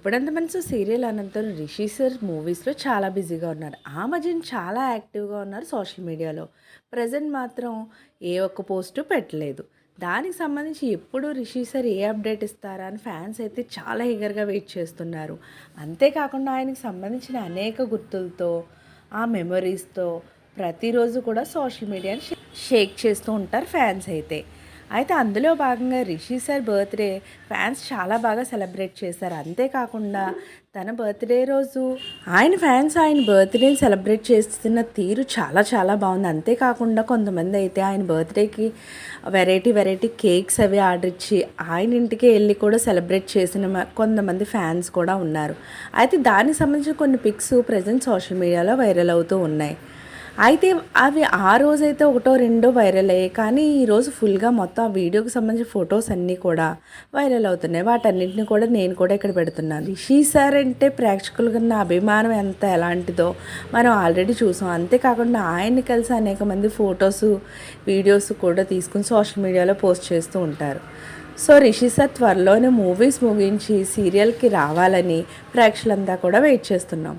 ఇప్పుడంత మనసు సీరియల్ అనంతరం రిషి సార్ మూవీస్లో చాలా బిజీగా ఉన్నారు. ఆ మధ్యన చాలా యాక్టివ్గా ఉన్నారు సోషల్ మీడియాలో. ప్రజెంట్ మాత్రం ఏ ఒక్క పోస్టు పెట్టలేదు. దానికి సంబంధించి ఎప్పుడు రిషి సార్ ఏ అప్డేట్ ఇస్తారా అని ఫ్యాన్స్ అయితే చాలా ఈగర్గా వెయిట్ చేస్తున్నారు. అంతేకాకుండా ఆయనకి సంబంధించిన అనేక గుర్తులతో ఆ మెమరీస్తో ప్రతిరోజు కూడా సోషల్ మీడియాని షేక్ చేస్తూ ఉంటారు ఫ్యాన్స్ అయితే. అయితే అందులో భాగంగా రిషి సార్ బర్త్డే ఫ్యాన్స్ చాలా బాగా సెలబ్రేట్ చేశారు. అంతేకాకుండా తన బర్త్డే రోజు ఆయన ఫ్యాన్స్ ఆయన బర్త్డేని సెలబ్రేట్ చేస్తున్న తీరు చాలా చాలా బాగుంది. అంతేకాకుండా కొంతమంది అయితే ఆయన బర్త్డేకి వెరైటీ వెరైటీ కేక్స్ అవి ఆర్డర్ ఇచ్చి ఆయన ఇంటికి వెళ్ళి కూడా సెలబ్రేట్ చేసిన కొంతమంది ఫ్యాన్స్ కూడా ఉన్నారు. అయితే దానికి సంబంధించిన కొన్ని పిక్స్ ప్రజెంట్ సోషల్ మీడియాలో వైరల్ అవుతూ ఉన్నాయి. అయితే అవి ఆ రోజైతే ఒకటో రెండో వైరల్ అయ్యాయి. కానీ ఈరోజు ఫుల్గా మొత్తం ఆ వీడియోకి సంబంధించిన ఫొటోస్ అన్నీ కూడా వైరల్ అవుతున్నాయి. వాటన్నింటిని కూడా నేను కూడా ఇక్కడ పెడుతున్నాను. రిషి సార్ అంటే ప్రేక్షకులకు ఉన్న అభిమానం ఎంత ఎలాంటిదో మనం ఆల్రెడీ చూసాం. అంతేకాకుండా ఆయన్ని కలిసి అనేక మంది ఫొటోస్ వీడియోస్ కూడా తీసుకుని సోషల్ మీడియాలో పోస్ట్ చేస్తూ ఉంటారు. సో రిషి సార్ త్వరలోనే మూవీస్ ముగించి సీరియల్కి రావాలని ప్రేక్షకులంతా కూడా వెయిట్ చేస్తున్నాం.